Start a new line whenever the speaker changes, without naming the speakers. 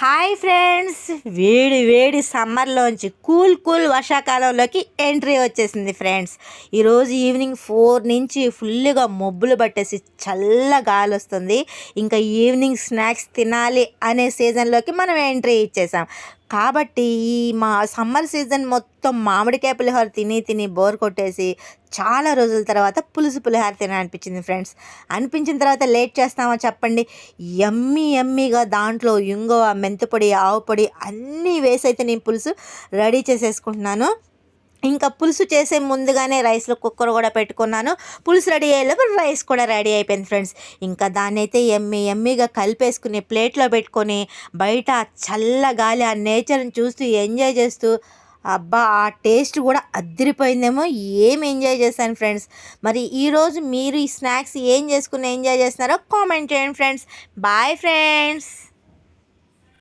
Hi friends. వేడి వేడి సమ్మర్లోంచి కూల్ కూల్ వర్షాకాలంలోకి ఎంట్రీ వచ్చేసింది ఫ్రెండ్స్. ఈరోజు ఈవినింగ్ ఫోర్ నుంచి ఫుల్గా మబ్బులు పట్టేసి చల్ల గాలి వస్తుంది. ఇంకా ఈవినింగ్ స్నాక్స్ తినాలి అనే సీజన్లోకి మనం ఎంట్రీ ఇచ్చేసాం. కాబట్టి ఈ మా సమ్మర్ సీజన్ మొత్తం మామిడికాయ పులిహోర తిని తిని బోర్ కొట్టేసి చాలా రోజుల తర్వాత పులుసు పులిహోర తిన అనిపించింది ఫ్రెండ్స్. అనిపించిన తర్వాత లేట్ చేస్తామా చెప్పండి? ఎమ్మి ఎమ్మిగా దాంట్లో ఇంగువ మెంతిపొడి ఆవు పొడి అన్నీ వేసి అయితే నేను పులుసు రెడీ చేసేసుకుంటున్నాను. ఇంకా పులుసు చేసే ముందుగానే రైస్లో కుక్కర్ కూడా పెట్టుకున్నాను. పులుసు రెడీ అయ్యేలోపు రైస్ కూడా రెడీ అయిపోయింది ఫ్రెండ్స్. ఇంకా దాన్ని అయితే ఎమ్మి ఎమ్మిగా కలిపేసుకుని ప్లేట్లో పెట్టుకొని బయట చల్ల గాలి ఆ నేచర్ని చూస్తూ ఎంజాయ్ చేస్తూ అబ్బా ఆ టేస్ట్ కూడా అద్దరిపోయిందేమో ఏం ఎంజాయ్ చేశాను ఫ్రెండ్స్? మరి ఈరోజు మీరు ఈ స్నాక్స్ ఏం చేసుకుని ఎంజాయ్ చేస్తున్నారో కామెంట్ చేయండి ఫ్రెండ్స్. Bye friends